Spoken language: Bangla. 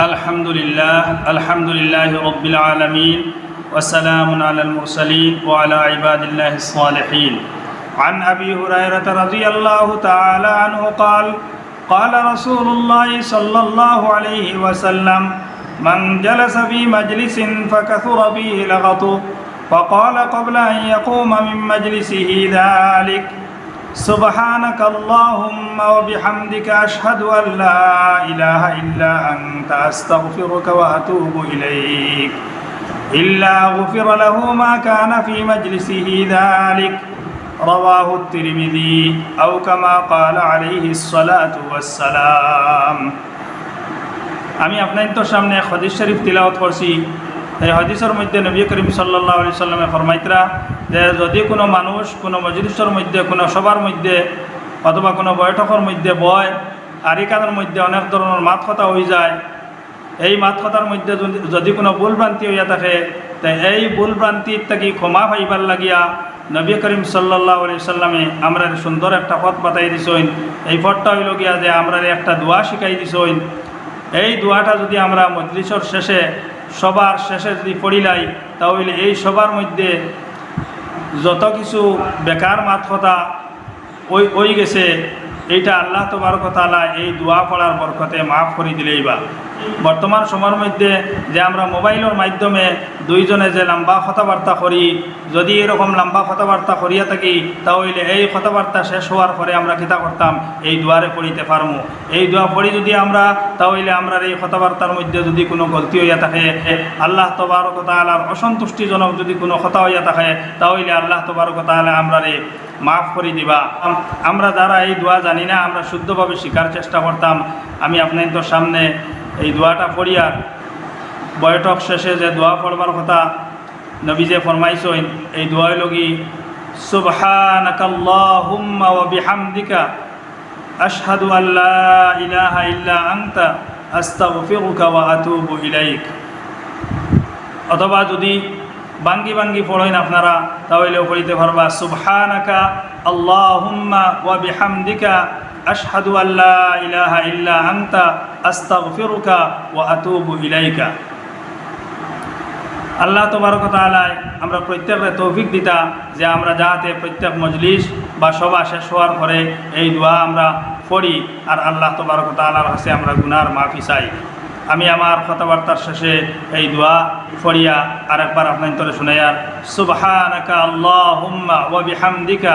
الحمد لله الحمد لله رب العالمين وسلام على المرسلين وعلى عباد الله الصالحين عن أبي هريرة رضي الله تعالى عنه قال قال رسول الله صلى الله عليه وسلم من جلس في مجلس فكثر فيه لغطه فقال قبل أن يقوم من مجلسه ذلك سبحانك اللهم وبحمدك أشهد أن لا إله إلا أنت أستغفرك وأتوب إليك إلا غفر له ما كان في مجلسه ذلك رواه الترمذي أو كما قال عليه الصلاة والسلام আমি আপনার সামনে হদিস শরীফ তিলাওয়াত করছি এই হদিসের মধ্যে নবী করিম সাল্লাহ আলি সাল্লামে ফরমাইতরা যে যদি কোনো মানুষ কোনো মজলিসের মধ্যে, কোনো সবার মধ্যে অথবা কোনো বৈঠকের মধ্যে বয় আর এখানের মধ্যে অনেক ধরনের মাত কথা হয়ে যায়, এই মাত কথার মধ্যে যদি- কোনো ভুলভ্রান্তি হইয়া থাকে তাই এই ভুলভ্রান্তির থেকে ক্ষমা পাইবার লাগিয়া নবী করিম সাল্লাহ আলি সাল্লামে আমরা সুন্দর একটা পথ বাতাই দিছইন এই পথটা হইল গিয়া যে আমরা একটা দোয়া শিখাই দিছইন এই দোয়াটা যদি আমরা মজলিসর শেষে সবার শেষে যদি পড়িলাই তাহলে এই সবার মধ্যে যত কিছু বেকার মাত কথা, ওই ওই গেছে, এইটা আল্লাহ তোমার কথা এই দোয়া পড়ার বরকতে মাফ করে দিলেই বা। বর্তমান সময়ের মধ্যে যে আমরা মোবাইলের মাধ্যমে দুইজনে যে লম্বা কথাবার্তা করি, যদি এরকম লম্বা কথাবার্তা করিয়া থাকি, তাহলে এই কথাবার্তা শেষ হওয়ার পরে আমরা কিতা করতাম? এই দুয়ারে পড়িতে পারমু। এই দোয়া পড়ি যদি আমরা, তাহলে আমরা এই কথাবার্তার মধ্যে যদি কোনো গলতি হইয়া থাকে, আল্লাহ তবারক তালার অসন্তুষ্টিজনক যদি কোনো কথা হইয়া থাকে, তাহলে আল্লাহ তবারক তালা আমরা রে মাফ করে দিবা। আমরা যারা এই দোয়া জানি না, আমরা শুদ্ধভাবে শিকার চেষ্টা করতাম। আমি আপনাদের সামনে এই দোয়াটা পড়িয়া বৈঠক শেষে যে দোয়া পড়বার কথা নবী যে ফরমাইছেন, এই দোয়াই লগি, সুবহানাকাল্লাহুম্মা ওয়া বিহামদিকা আশহাদু আল্লা ইলাহা ইল্লা আনতা আস্তাগফিরুকা ওয়া আতুবু ইলাইক। অথবা যদি বাঙ্গি বাঙ্গি পড়েন আপনারা, তাহলেও পড়িতে পারবা, সুবহানাকা আল্লাহুম্মা ওয়া বিহামদিকা আশহাদু আল্লা ইলাহা ইল্লা আনতা আস্তাগফিরুকা ওয়া আতুবু ইলাইকা। আল্লাহ তবারক তালায় আমরা প্রত্যেকরে তৌফিক দিতা যে আমরা যাহাতে প্রত্যেক মজলিস বা সভা শেষ হওয়ার পরে এই দোয়া আমরা পড়ি আর আল্লাহ তবারক তালার কাছে আমরা গুনার মাফি চাই। আমি আমার কথাবার্তার শেষে এই দোয়া ফড়িয়া আরেকবার আপনার তরে শুনাইয়ার সুবহানাকা আল্লাহুম্মা ওয়া বিহামদিকা